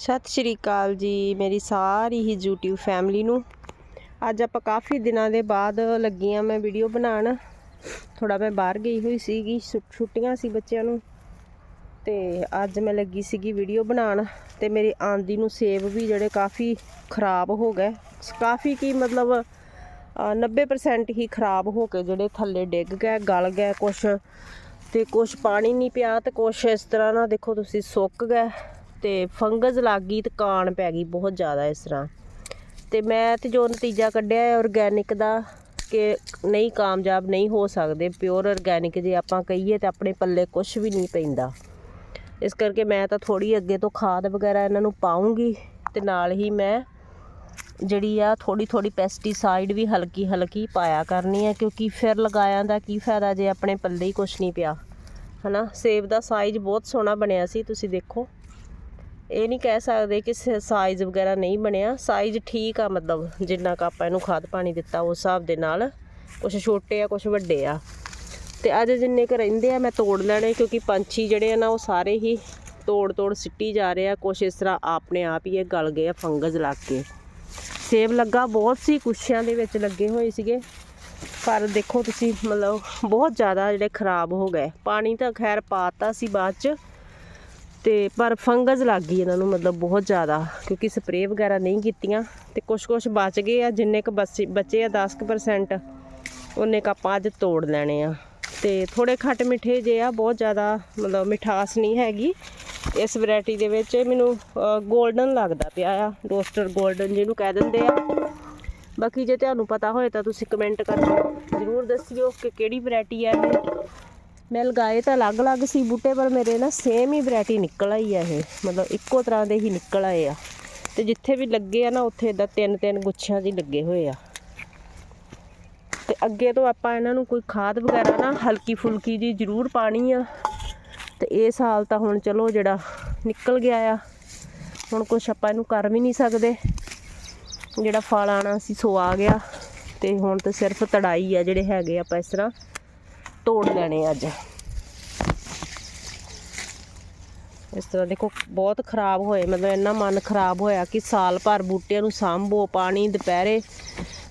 ਸਤਿ ਸ਼੍ਰੀ ਅਕਾਲ ਜੀ ਮੇਰੀ ਸਾਰੀ ਹੀ YouTube ਫੈਮਿਲੀ ਨੂੰ। ਅੱਜ ਆਪਾਂ ਕਾਫੀ ਦਿਨਾਂ ਦੇ ਬਾਅਦ ਲੱਗੀ ਲੱਗੀਆਂ ਮੈਂ ਵੀਡੀਓ ਬਣਾਉਣ। ਥੋੜਾ ਮੈਂ ਬਾਹਰ ਗਈ ਹੋਈ ਸੀਗੀ ਛੁ- ਛੁੱਟੀਆਂ ਸੀ ਬੱਚਿਆਂ ਨੂੰ। ਤੇ ਅੱਜ ਮੈਂ ਲੱਗੀ ਸੀਗੀ ਵੀਡੀਓ ਬਣਾਉਣ ਤੇ ਮੇਰੀ ਆਂਦੀ ਨੂੰ ਸੇਬ ਵੀ ਜਿਹੜੇ ਕਾਫੀ ਖਰਾਬ ਹੋ ਗਏ। ਕਾਫੀ ਕੀ ਮਤਲਬ ਅ, 90% ਹੀ ਖਰਾਬ ਹੋ ਕੇ ਜਿਹੜੇ ਥੱਲੇ ਡਿੱਗ ਗਏ ਗਲ ਗਏ ਕੁਛ। ਤੇ ਕੁਛ ਪਾਣੀ ਨਹੀਂ ਪਿਆ ਤੇ ਕੁਛ ਇਸ ਤਰ੍ਹਾਂ ਨਾ ਦੇਖੋ ਤੁਸੀਂ ਸੁੱਕ ਗਏ। ਤੇ ਫੰਗਸ ਲੱਗ ਗਈ ਤੇ ਕਾਣ ਪੈ ਗਈ ਬਹੁਤ ਜ਼ਿਆਦਾ ਇਸ ਤਰ੍ਹਾਂ। ਤੇ ਮੈਂ ਤੇ ਜੋ ਨਤੀਜਾ ਕੱਢਿਆ ਹੈ ਆਰਗੈਨਿਕ ਦਾ ਕਿ ਨਹੀਂ ਕਾਮਯਾਬ ਨਹੀਂ ਹੋ ਸਕਦੇ ਪਿਓਰ ਆਰਗੈਨਿਕ ਜੇ ਆਪਾਂ ਕਹੀਏ ਤੇ ਆਪਣੇ ਪੱਲੇ ਕੁਝ ਵੀ ਨਹੀਂ ਪੈਂਦਾ। ਇਸ ਕਰਕੇ ਮੈਂ ਤਾਂ ਥੋੜੀ ਅੱਗੇ ਤੋਂ ਖਾਦ ਵਗੈਰਾ ਇਹਨਾਂ ਨੂੰ ਪਾਉਂਗੀ ਤੇ ਨਾਲ ਹੀ ਮੈਂ ਜਿਹੜੀ ਆ ਥੋੜੀ ਥੋੜੀ ਪੈਸਟੀਸਾਈਡ ਵੀ ਹਲਕੀ ਹਲਕੀ ਪਾਇਆ ਕਰਨੀ ਆ ਕਿਉਂਕਿ ਫਿਰ ਲਗਾਇਆ ਦਾ ਕੀ ਫਾਇਦਾ ਜੇ ਆਪਣੇ ਪੱਲੇ ਹੀ ਕੁਝ ਨਹੀਂ ਪਿਆ। ਹਨਾ? ਸੇਬ ਦਾ ਸਾਈਜ਼ ਬਹੁਤ ਸੋਹਣਾ ਬਣਿਆ ਸੀ, ਤੁਸੀਂ ਦੇਖੋ। ਇਹ ਨਹੀਂ ਕਹਿ ਸਕਦੇ ਕਿ ਸਾਈਜ਼ ਵਗੈਰਾ ਨਹੀਂ ਬਣਿਆ। ਸਾਈਜ਼ ਠੀਕ ਆ ਮਤਲਬ, ਜਿੰਨਾ ਕੁ ਆਪਾਂ ਇਹਨੂੰ ਖਾਦ ਪਾਣੀ ਦਿੱਤਾ ਉਸ ਹਿਸਾਬ ਦੇ ਨਾਲ। ਕੁਝ ਛੋਟੇ ਆ ਕੁਝ ਵੱਡੇ ਆ। ਤੇ ਅੱਜ ਜਿੰਨੇ ਕੁ ਰਹਿੰਦੇ ਆ, ਮੈਂ ਤੋੜ ਲੈਣੇ ਕਿਉਂਕਿ ਪੰਛੀ ਜਿਹੜੇ ਆ ਨਾ, ਉਹ ਸਾਰੇ ਹੀ ਤੋੜ ਤੋੜ ਸਿੱਟੀ ਜਾ ਰਹੇ ਆ। ਕੁਛ ਇਸ ਤਰ੍ਹਾਂ ਆਪਣੇ ਆਪ ਹੀ ਇਹ ਗਲ ਗਏ ਆ ਫੰਗਸ ਲੱਗ ਕੇ। ਸੇਬ ਲੱਗਾ ਬਹੁਤ ਸੀ ਕੁਛਿਆਂ ਦੇ ਵਿੱਚ ਲੱਗੇ ਹੋਏ ਸੀਗੇ। ਪਰ ਦੇਖੋ ਤੁਸੀਂ, ਮਤਲਬ ਬਹੁਤ ਜ਼ਿਆਦਾ ਜਿਹੜੇ ਖਰਾਬ ਹੋ ਗਏ। ਪਾਣੀ ਤਾਂ ਖੈਰ ਪਾਤਾ ਸੀ ਬਾਅਦ ਚ। ਤੇ ਪਰ ਫੰਗਸ ਲੱਗ ਗਈ ਇਹਨਾਂ ਨੂੰ, ਮਤਲਬ ਬਹੁਤ ਜ਼ਿਆਦਾ, ਕਿਉਂਕਿ ਸਪਰੇਅ ਵਗੈਰਾ ਨਹੀਂ ਕੀਤੀਆਂ। ਤੇ ਕੁਝ ਕੁਝ ਬਚ ਗਏ ਆ, ਜਿੰਨੇ ਕ ਬਚੇ ਆ 10% ਉਹਨੇ ਕ ਆਪਾਂ ਅੱਜ ਤੋੜ ਲੈਣੇ ਆ। ਤੇ ਥੋੜੇ ਖੱਟ ਮਿੱਠੇ ਜੇ ਆ, ਬਹੁਤ ਜ਼ਿਆਦਾ, ਮਤਲਬ ਮਿਠਾਸ ਨਹੀਂ ਹੈਗੀ। ਇਸ ਵੈਰਾਈਟੀ ਦੇ ਵਿੱਚ ਮੈਨੂੰ 골ਡਨ ਲੱਗਦਾ ਪਿਆ ਆ ਰੋਸਟਰ 골ਡਨ ਜਿਹਨੂੰ ਕਹਿ ਦਿੰਦੇ ਆ। ਬਾਕੀ ਜੇ ਤੁਹਾਨੂੰ ਪਤਾ ਹੋਏ ਤਾਂ ਤੁਸੀਂ ਕਮੈਂਟ ਕਰਕੇ ਜ਼ਰੂਰ ਦੱਸਿਓ ਕਿ ਕਿਹੜੀ ਵੈਰਾਈਟੀ ਹੈ ਇਹ। ਮੈਂ ਲਗਾਏ ਤਾਂ ਅਲੱਗ-ਅਲੱਗ ਸੀ ਬੂਟੇ, ਪਰ ਮੇਰੇ ਨਾ ਸੇਮ ਹੀ ਵੈਰਾਈਟੀ ਨਿਕਲ ਆਈ ਆ ਇਹ। ਮਤਲਬ ਇੱਕੋ ਤਰ੍ਹਾਂ ਦੇ ਹੀ ਨਿਕਲ ਆਏ ਆ। ਤੇ ਜਿੱਥੇ ਵੀ ਲੱਗੇ ਆ ਨਾ, ਉੱਥੇ ਇਦਾਂ ਤਿੰਨ ਤਿੰਨ ਗੁੱਛਿਆਂ 'ਚ ਲੱਗੇ ਹੋਏ ਆ। ਤੇ ਅੱਗੇ ਤੋਂ ਆਪਾਂ ਇਹਨਾਂ ਨੂੰ ਕੋਈ ਖਾਦ ਵਗੈਰਾ ਨਾ ਹਲਕੀ ਫੁਲਕੀ ਜੀ ਜ਼ਰੂਰ ਪਾਣੀ ਆ। ਤੇ ਇਹ ਸਾਲ ਤਾਂ ਹੁਣ ਚਲੋ ਜਿਹੜਾ ਨਿਕਲ ਗਿਆ ਆ। ਹੁਣ ਕੁਝ ਆਪਾਂ ਇਹਨੂੰ ਕਰ ਵੀ ਨਹੀਂ ਸਕਦੇ। ਜਿਹੜਾ ਫਲ ਆਣਾ ਸੀ ਸੋ ਆ ਗਿਆ। ਤੇ ਹੁਣ ਤਾਂ ਸਿਰਫ ਤੜਾਈ ਆ ਜਿਹੜੇ ਹੈਗੇ ਆਪਾਂ ਇਸ ਤਰ੍ਹਾਂ ਤੋੜ ਲੈਣੇ ਅੱਜ। ਇਸ ਤਰ੍ਹਾਂ ਦੇਖੋ, ਬਹੁਤ ਖਰਾਬ ਹੋਏ। ਮਤਲਬ ਇੰਨਾ ਮਨ ਖਰਾਬ ਹੋਇਆ ਕਿ ਸਾਲ ਭਰ ਬੂਟਿਆਂ ਨੂੰ ਸਾਂਭੋ, ਪਾਣੀ, ਦੁਪਹਿਰੇ।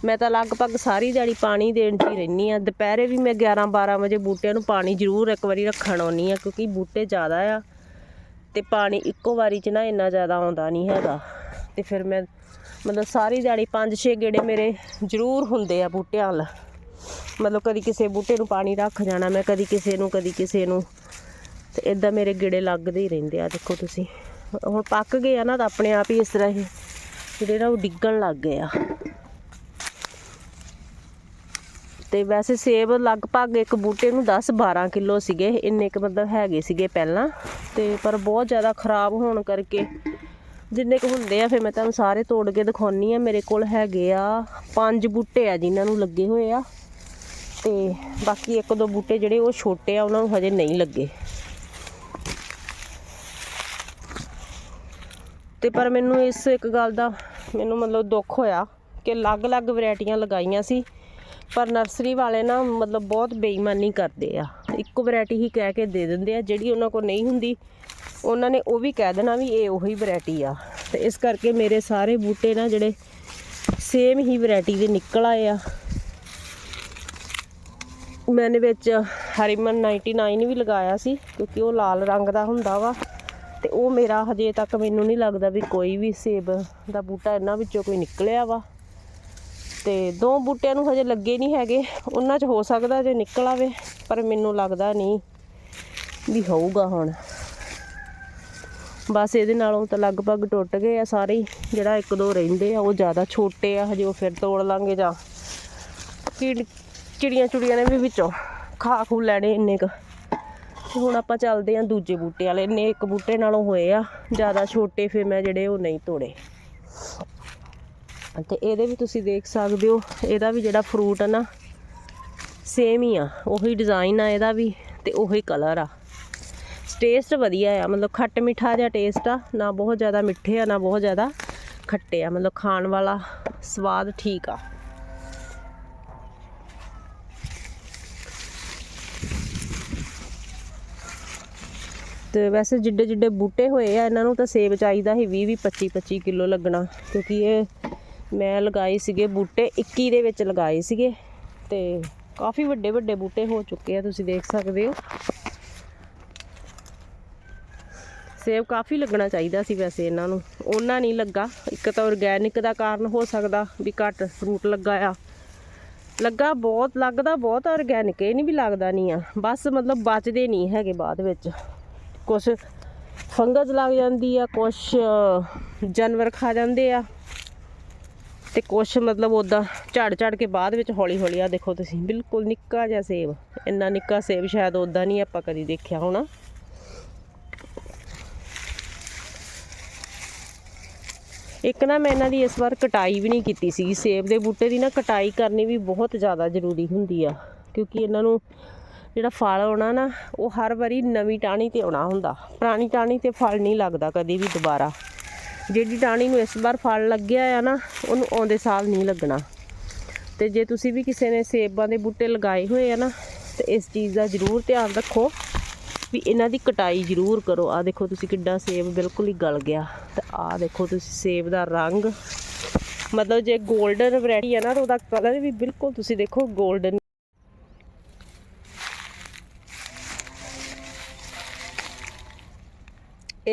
ਮੈਂ ਤਾਂ ਲਗਭਗ ਸਾਰੀ ਦਿਹਾੜੀ ਪਾਣੀ ਦੇਣ 'ਚ ਹੀ ਰਹਿੰਦੀ ਆ ਦੁਪਹਿਰੇ ਵੀ ਮੈਂ 11 12 ਵਜੇ ਬੂਟਿਆਂ ਨੂੰ ਪਾਣੀ ਜ਼ਰੂਰ ਇੱਕ ਵਾਰੀ ਰੱਖਣ ਆਉਣੀ ਆ ਕਿਉਂਕਿ ਬੂਟੇ ਜ਼ਿਆਦਾ ਆ। ਤੇ ਪਾਣੀ ਇੱਕੋ ਵਾਰੀ 'ਚ ਨਾ ਇੰਨਾ ਜ਼ਿਆਦਾ ਆਉਂਦਾ ਨਹੀਂ ਹੈਗਾ। ਤੇ ਫਿਰ ਮੈਂ, ਮਤਲਬ ਸਾਰੀ ਦਿਹਾੜੀ 5-6 ਗੇੜੇ ਮੇਰੇ ਜ਼ਰੂਰ ਹੁੰਦੇ ਆ ਬੂਟਿਆਂ ਵੱਲ। ਮਤਲਬ ਕਦੀ ਕਿਸੇ ਬੂਟੇ ਨੂੰ ਪਾਣੀ ਰੱਖ ਜਾਣਾ, ਮੈਂ ਕਦੀ ਕਿਸੇ ਨੂੰ, ਕਦੀ ਕਿਸੇ ਨੂੰ। ਤੇ ਇਦਾਂ ਮੇਰੇ ਗੇੜੇ ਲੱਗਦੇ ਹੀ ਰਹਿੰਦੇ ਆ, ਦੇਖੋ ਤੁਸੀਂ। ਹੁਣ ਪੱਕ ਗਏ ਆ ਨਾ ਤਾਂ ਆਪਣੇ ਆਪ ਹੀ ਇਸ ਤਰ੍ਹਾਂ ਇਹ ਜਿਹੜੇ ਨਾ ਉਹ ਡਿੱਗਣ ਲੱਗ ਗਏ ਆ ਤੇ ਵੈਸੇ ਸੇਬ ਲਗਭਗ ਇੱਕ ਬੂਟੇ ਨੂੰ 10 12 ਕਿਲੋ ਸੀਗੇ, ਇੰਨੇ ਕੁ ਮਤਲਬ ਹੈਗੇ ਸੀਗੇ ਪਹਿਲਾਂ। ਤੇ ਪਰ ਬਹੁਤ ਜ਼ਿਆਦਾ ਖਰਾਬ ਹੋਣ ਕਰਕੇ ਜਿੰਨੇ ਕੁ ਹੁੰਦੇ ਆ, ਫਿਰ ਮੈਂ ਤੁਹਾਨੂੰ ਸਾਰੇ ਤੋੜ ਕੇ ਦਿਖਾਉਣੀ ਆ। ਮੇਰੇ ਕੋਲ ਹੈਗੇ ਆ ਪੰਜ ਬੂਟੇ ਆ ਜਿਨ੍ਹਾਂ ਨੂੰ ਲੱਗੇ ਹੋਏ ਆ। ਤੇ ਬਾਕੀ ਇੱਕ ਦੋ ਬੂਟੇ ਜਿਹੜੇ ਉਹ ਛੋਟੇ ਆ, ਉਹਨਾਂ ਨੂੰ ਹਜੇ ਨਹੀਂ ਲੱਗੇ। ਤੇ ਪਰ ਮੈਨੂੰ ਇਸ ਇੱਕ ਗੱਲ ਦਾ ਮੈਨੂੰ ਮਤਲਬ ਦੁੱਖ ਹੋਇਆ ਕਿ ਅਲੱਗ-ਅਲੱਗ ਵੈਰਾਈਟੀਆਂ ਲਗਾਈਆਂ ਸੀ, ਪਰ ਨਰਸਰੀ ਵਾਲੇ ਨਾ ਮਤਲਬ ਬਹੁਤ ਬੇਈਮਾਨੀ ਕਰਦੇ ਆ। ਇੱਕੋ ਵੈਰਾਈਟੀ ਹੀ ਕਹਿ ਕੇ ਦੇ ਦਿੰਦੇ ਆ, ਜਿਹੜੀ ਉਹਨਾਂ ਕੋਲ ਨਹੀਂ ਹੁੰਦੀ, ਉਹਨਾਂ ਨੇ ਉਹ ਵੀ ਕਹਿ ਦੇਣਾ ਵੀ ਇਹ ਉਹੀ ਵੈਰਾਈਟੀ ਆ। ਤੇ ਇਸ ਕਰਕੇ ਮੇਰੇ ਸਾਰੇ ਬੂਟੇ ਨਾ ਜਿਹੜੇ ਸੇਮ ਹੀ ਵੈਰਾਈਟੀ ਦੇ ਨਿਕਲ ਆਏ ਆ। ਮੈਨੇ ਵਿੱਚ ਹਰੀਮਨ 99 ਵੀ ਲਗਾਇਆ ਸੀ, ਕਿਉਂਕਿ ਉਹ ਲਾਲ ਰੰਗ ਦਾ ਹੁੰਦਾ ਵਾ। ਤੇ ਉਹ ਮੇਰਾ ਹਜੇ ਤੱਕ ਮੈਨੂੰ ਨਹੀਂ ਲੱਗਦਾ ਵੀ ਕੋਈ ਵੀ ਸੇਬ ਦਾ ਬੂਟਾ ਇਹਨਾਂ ਵਿੱਚੋਂ ਕੋਈ ਨਿਕਲਿਆ ਵਾ। ਤੇ ਦੋ ਬੂਟਿਆਂ ਨੂੰ ਹਜੇ ਲੱਗੇ ਨਹੀਂ ਹੈਗੇ। ਉਹਨਾਂ 'ਚ ਹੋ ਸਕਦਾ ਜੇ ਨਿਕਲ ਆਵੇ, ਪਰ ਮੈਨੂੰ ਲੱਗਦਾ ਨਹੀਂ ਵੀ ਹੋਊਗਾ ਹੁਣ। ਬਸ ਇਹਦੇ ਨਾਲੋਂ ਤਾਂ ਲਗਭਗ ਟੁੱਟ ਗਏ ਆ ਸਾਰੇ ਹੀ। ਜਿਹੜਾ ਇੱਕ ਦੋ ਰਹਿੰਦੇ ਆ, ਉਹ ਜ਼ਿਆਦਾ ਛੋਟੇ ਆ, ਹਜੇ ਉਹ ਫਿਰ ਤੋੜ ਲਾਂਗੇ ਜਾਂ ਕੀੜ ਚਿੜੀਆਂ ਚੁੜੀਆਂ ਨੇ ਵੀ ਵਿੱਚੋਂ ਖਾ ਖੂ ਲੈਣੇ ਇੰਨੇ ਕੁ। ਤੇ ਹੁਣ ਆਪਾਂ ਚੱਲਦੇ ਆਂ ਦੂਜੇ ਬੂਟੇ ਵਾਲੇ। ਨੇ ਇੱਕ ਬੂਟੇ ਨਾਲੋਂ ਹੋਏ ਆ, ਜ਼ਿਆਦਾ ਛੋਟੇ ਫਿਰ ਮੈਂ ਜਿਹੜੇ ਉਹ ਨਹੀਂ ਤੋੜੇ। ਤੇ ਇਹਦੇ ਵੀ ਤੁਸੀਂ ਦੇਖ ਸਕਦੇ ਹੋ, ਇਹਦਾ ਵੀ ਜਿਹੜਾ ਫਰੂਟ ਆ ਨਾ ਸੇਮ ਹੀ ਆ, ਉਹੀ ਡਿਜ਼ਾਈਨ ਆ ਇਹਦਾ ਵੀ ਤੇ ਉਹੀ ਕਲਰ ਆ। ਟੇਸਟ ਵਧੀਆ ਆ, ਮਤਲਬ ਖੱਟ ਮਿੱਠਾ ਜਿਹਾ ਟੇਸਟ ਆ, ਨਾ ਬਹੁਤ ਜ਼ਿਆਦਾ ਮਿੱਠੇ ਆ, ਨਾ ਬਹੁਤ ਜ਼ਿਆਦਾ ਖੱਟੇ ਆ। ਮਤਲਬ ਖਾਣ ਵਾਲਾ ਸਵਾਦ ਠੀਕ ਆ। ਤੇ ਵੈਸੇ ਜਿੱਡੇ ਜਿੱਡੇ ਬੂਟੇ ਹੋਏ ਆ, ਇਹਨਾਂ ਨੂੰ ਤਾਂ ਸੇਬ ਚਾਹੀਦਾ ਸੀ 20 20 25 25 ਕਿਲੋ ਲੱਗਣਾ, ਕਿਉਂਕਿ ਇਹ ਮੈਂ ਲਗਾਏ ਸੀਗੇ ਬੂਟੇ 21 ਦੇ ਵਿੱਚ ਲਗਾਏ ਸੀਗੇ, ਤੇ ਕਾਫੀ ਵੱਡੇ ਵੱਡੇ ਬੂਟੇ ਹੋ ਚੁੱਕੇ ਆ, ਤੁਸੀਂ ਦੇਖ ਸਕਦੇ ਹੋ। ਸੇਬ ਕਾਫੀ ਲੱਗਣਾ ਚਾਹੀਦਾ ਸੀ ਵੈਸੇ ਇਹਨਾਂ ਨੂੰ ਉਹਨਾਂ ਨਹੀਂ ਲੱਗਾ, ਇੱਕ ਤਾਂ ਆਰਗੈਨਿਕ ਦਾ ਕਾਰਨ ਹੋ ਸਕਦਾ ਵੀ ਘੱਟ ਫਰੂਟ ਲੱਗਾ ਆ। ਲੱਗਾ ਬਹੁਤ, ਲੱਗਦਾ ਬਹੁਤ ਆਰਗੈਨਿਕ ਇਹ ਨਹੀਂ ਵੀ ਲੱਗਦਾ ਨਹੀਂ ਆ, ਬਸ ਮਤਲਬ ਬਚਦੇ ਨਹੀਂ ਹੈਗੇ ਬਾਅਦ ਵਿੱਚ। ਕੁਛ ਫੰਗਸ ਲੱਗ ਜਾਂਦੀ ਆ, ਕੁਛ ਜਾਨਵਰ ਖਾ ਜਾਂਦੇ ਆ ਤੇ ਕੁਛ ਮਤਲਬ ਉਦਾਂ ਝੜ ਝੜ ਕੇ ਬਾਅਦ ਵਿੱਚ ਹੌਲੀ ਹੌਲੀ ਆ ਦੇਖੋ ਤੁਸੀਂ, ਬਿਲਕੁਲ ਨਿੱਕਾ ਜਿਹਾ ਸੇਬ, ਇੰਨਾ ਨਿੱਕਾ ਸੇਬ ਸ਼ਾਇਦ ਉਦਾਂ ਨਹੀਂ ਆਪਾਂ ਕਦੀ ਦੇਖਿਆ ਹੋਣਾ। ਇੱਕ ਨਾ ਮੈਂ ਇਹਨਾਂ ਦੀ ਇਸ ਵਾਰ ਕਟਾਈ ਵੀ ਨਹੀਂ ਕੀਤੀ ਸੀਗੀ, ਸੇਬ ਦੇ ਬੂਟੇ ਦੀ ਨਾ ਕਟਾਈ ਕਰਨੀ ਵੀ ਬਹੁਤ ਜ਼ਿਆਦਾ ਜ਼ਰੂਰੀ ਹੁੰਦੀ ਆ, ਕਿਉਂਕਿ ਇਹਨਾਂ ਨੂੰ ਜਿਹੜਾ ਫਲ ਆਉਣਾ ਨਾ, ਉਹ ਹਰ ਵਾਰੀ ਨਵੀਂ ਟਾਹਣੀ ਤੇ ਆਉਣਾ ਹੁੰਦਾ। ਪੁਰਾਣੀ ਟਾਹਣੀ ਤੇ ਫਲ ਨਹੀਂ ਲੱਗਦਾ ਕਦੇ ਵੀ ਦੁਬਾਰਾ। ਜਿਹੜੀ ਟਾਹਣੀ ਨੂੰ ਇਸ ਵਾਰ ਫਲ ਲੱਗਿਆ ਆ ਨਾ, ਉਹਨੂੰ ਆਉਂਦੇ ਸਾਲ ਨਹੀਂ ਲੱਗਣਾ। ਤੇ ਜੇ ਤੁਸੀਂ ਵੀ ਕਿਸੇ ਨੇ ਸੇਬਾਂ ਦੇ ਬੂਟੇ ਲਗਾਏ ਹੋਏ ਆ ਨਾ, ਤੇ ਇਸ ਚੀਜ਼ ਦਾ ਜ਼ਰੂਰ ਧਿਆਨ ਰੱਖੋ ਵੀ ਇਹਨਾਂ ਦੀ ਕਟਾਈ ਜ਼ਰੂਰ ਕਰੋ। ਆ ਦੇਖੋ ਤੁਸੀਂ ਕਿੱਡਾ ਸੇਬ ਬਿਲਕੁਲ ਹੀ ਗਲ ਗਿਆ। ਤੇ ਆ ਦੇਖੋ ਤੁਸੀਂ ਸੇਬ ਦਾ ਰੰਗ। ਮਤਲਬ ਜੇ 골ਡਨ ਵੈਰਾਈਟੀ ਆ ਨਾ, ਤਾਂ ਉਹਦਾ ਕਲਰ ਵੀ ਬਿਲਕੁਲ ਤੁਸੀਂ ਦੇਖੋ 골ਡਨ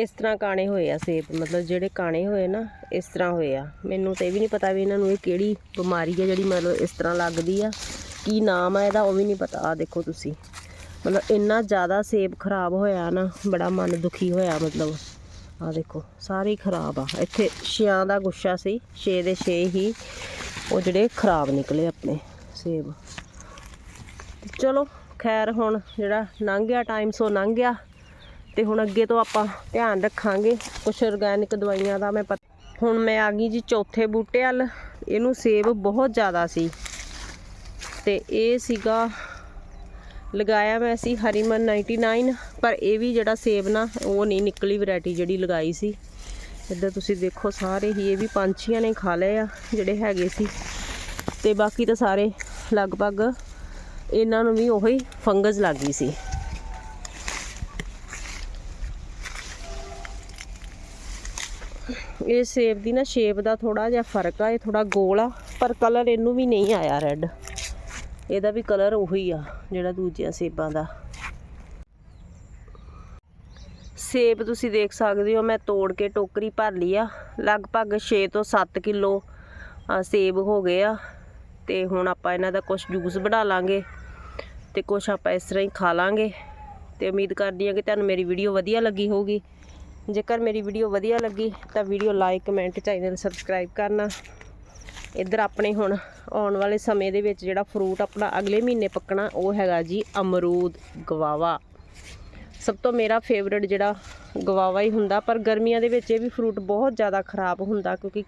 ਇਸ ਤਰ੍ਹਾਂ ਕਾਣੇ ਹੋਏ ਆ ਸੇਬ, ਮਤਲਬ ਜਿਹੜੇ ਕਾਣੇ ਹੋਏ ਨਾ, ਇਸ ਤਰ੍ਹਾਂ ਹੋਏ ਆ। ਮੈਨੂੰ ਤੇ ਇਹ ਵੀ ਨਹੀਂ ਪਤਾ ਵੀ ਇਹਨਾਂ ਨੂੰ ਇਹ ਕਿਹੜੀ ਬਿਮਾਰੀ ਆ ਜਿਹੜੀ ਮਤਲਬ ਇਸ ਤਰ੍ਹਾਂ ਲੱਗਦੀ ਆ। ਕੀ ਨਾਮ ਆ ਇਹਦਾ, ਉਹ ਵੀ ਨਹੀਂ ਪਤਾ। ਆ ਦੇਖੋ ਤੁਸੀਂ। ਮਤਲਬ ਇੰਨਾ ਜ਼ਿਆਦਾ ਸੇਬ ਖਰਾਬ ਹੋਇਆ ਨਾ, ਬੜਾ ਮਨ ਦੁਖੀ ਹੋਇਆ ਮਤਲਬ। ਆ ਦੇਖੋ, ਸਾਰੇ ਹੀ ਖਰਾਬ ਆ। ਇੱਥੇ ਛਿਆਂ ਦਾ ਗੁੱਛਾ ਸੀ, ਛੇ ਦੇ ਛੇ ਹੀ ਉਹ ਜਿਹੜੇ ਖਰਾਬ ਨਿਕਲੇ ਆਪਣੇ ਸੇਬ। ਚਲੋ, ਖੈਰ ਹੁਣ ਜਿਹੜਾ ਲੰਘ ਗਿਆ ਟਾਈਮ ਸੋ ਲੰਘ ਗਿਆ। ਤੇ ਹੁਣ ਅੱਗੇ ਤੋਂ ਆਪਾਂ ਧਿਆਨ ਰੱਖਾਂਗੇ ਕੁਛ ਆਰਗੈਨਿਕ ਦਵਾਈਆਂ ਦਾ, ਮੈਂ ਪਤਾ ਹੁਣ ਮੈਂ ਆ ਗਈ ਜੀ ਚੌਥੇ ਬੂਟੇ ਵੱਲ, ਇਹਨੂੰ ਸੇਬ ਬਹੁਤ ਜ਼ਿਆਦਾ ਸੀ। ਤੇ ਇਹ ਸੀਗਾ, ਲਗਾਇਆ ਮੈਂ ਸੀ ਹਰੀਮਨ 99 ਪਰ ਇਹ ਵੀ ਜਿਹੜਾ ਸੇਬ ਨਾ, ਉਹ ਨਹੀਂ ਨਿਕਲੀ ਵੈਰਾਈਟੀ ਜਿਹੜੀ ਲਗਾਈ ਸੀ। ਇੱਧਰ ਤੁਸੀਂ ਦੇਖੋ ਸਾਰੇ ਹੀ, ਇਹ ਵੀ ਪੰਛੀਆਂ ਨੇ ਖਾ ਲਏ ਆ, ਜਿਹੜੇ ਹੈਗੇ ਸੀ। ਤੇ ਬਾਕੀ ਤਾਂ ਸਾਰੇ ਲਗਭਗ ਇਹਨਾਂ ਨੂੰ ਵੀ ਉਹੀ ਫੰਗਸ ਲੱਗ ਗਈ ਸੀ। ਇਹ ਸੇਬ ਦੀ ਨਾ ਸ਼ੇਪ ਦਾ ਥੋੜਾ ਜਿਹਾ ਫ਼ਰਕ ਆ, ਇਹ ਥੋੜਾ ਗੋਲ ਆ, ਪਰ ਕਲਰ ਇਹਨੂੰ ਵੀ ਨਹੀਂ ਆਇਆ ਰੈੱਡ ਇਹਦਾ ਵੀ ਕਲਰ ਉਹੀ ਆ, ਜਿਹੜਾ ਦੂਜਿਆਂ ਸੇਬਾਂ ਦਾ। ਸੇਬ ਤੁਸੀਂ ਦੇਖ ਸਕਦੇ ਹੋ, ਮੈਂ ਤੋੜ ਕੇ ਟੋਕਰੀ ਭਰ ਲਈ ਆ। ਲਗਭਗ 6 ਤੋਂ 7 ਕਿਲੋ ਸੇਬ ਹੋ ਗਏ ਆ। ਤੇ ਹੁਣ ਆਪਾਂ ਇਹਨਾਂ ਦਾ ਕੁਝ ਜੂਸ ਬਣਾ ਲਾਂਗੇ ਤੇ ਕੁਝ ਆਪਾਂ ਇਸ ਤਰ੍ਹਾਂ ਹੀ ਖਾ ਲਾਂਗੇ। ਤੇ ਉਮੀਦ ਕਰਦੀ ਹਾਂ ਕਿ ਤੁਹਾਨੂੰ ਮੇਰੀ ਵੀਡੀਓ ਵਧੀਆ ਲੱਗੀ ਹੋਊਗੀ। ਜੇਕਰ ਮੇਰੀ ਵੀਡੀਓ ਵਧੀਆ ਲੱਗੀ ਤਾਂ video like, comment, channel subscribe ਕਰਨਾ। ਇੱਧਰ ਆਪਣੇ ਹੁਣ ਆਉਣ ਵਾਲੇ ਸਮੇਂ ਦੇ ਵਿੱਚ ਜਿਹੜਾ ਫਰੂਟ ਆਪਣਾ ਅਗਲੇ ਮਹੀਨੇ ਪੱਕਣਾ, ਉਹ ਹੈਗਾ ਜੀ ਅਮਰੂਦ ਗਵਾਵਾ। ਸਭ ਤੋਂ ਮੇਰਾ ਫੇਵਰਟ ਜਿਹੜਾ ਗਵਾਵਾ ਹੀ ਹੁੰਦਾ, ਪਰ ਗਰਮੀਆਂ ਦੇ ਵਿੱਚ ਇਹ ਵੀ ਫਰੂਟ ਬਹੁਤ ਜ਼ਿਆਦਾ ਖਰਾਬ ਹੁੰਦਾ ਕਿਉਂਕਿ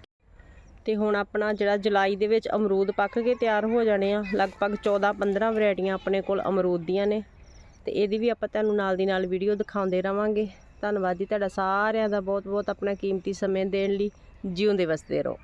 ਤੇ ਹੁਣ ਆਪਣਾ ਜਿਹੜਾ ਜੁਲਾਈ ਦੇ ਵਿੱਚ ਅਮਰੂਦ ਪੱਕ ਕੇ ਤਿਆਰ ਹੋ ਜਾਣੇ ਆ, ਲਗਭਗ 14 15 ਵੈਰਾਈਟੀਆਂ ਆਪਣੇ ਕੋਲ ਅਮਰੂਦ ਦੀਆਂ ਨੇ। ਤੇ ਇਹਦੀ ਵੀ ਆਪਾਂ ਤੁਹਾਨੂੰ ਨਾਲ ਦੀ ਨਾਲ ਵੀਡੀਓ ਦਿਖਾਉਂਦੇ ਰਵਾਂਗੇ। ਧੰਨਵਾਦ ਜੀ। ਤੁਹਾਡਾ ਸਾਰਿਆਂ ਦਾ ਬਹੁਤ ਬਹੁਤ ਆਪਣਾ ਕੀਮਤੀ ਸਮੇਂ ਦੇਣ ਲਈ ਜਿਉਂਦੇ ਵਸਦੇ ਰਹੋ।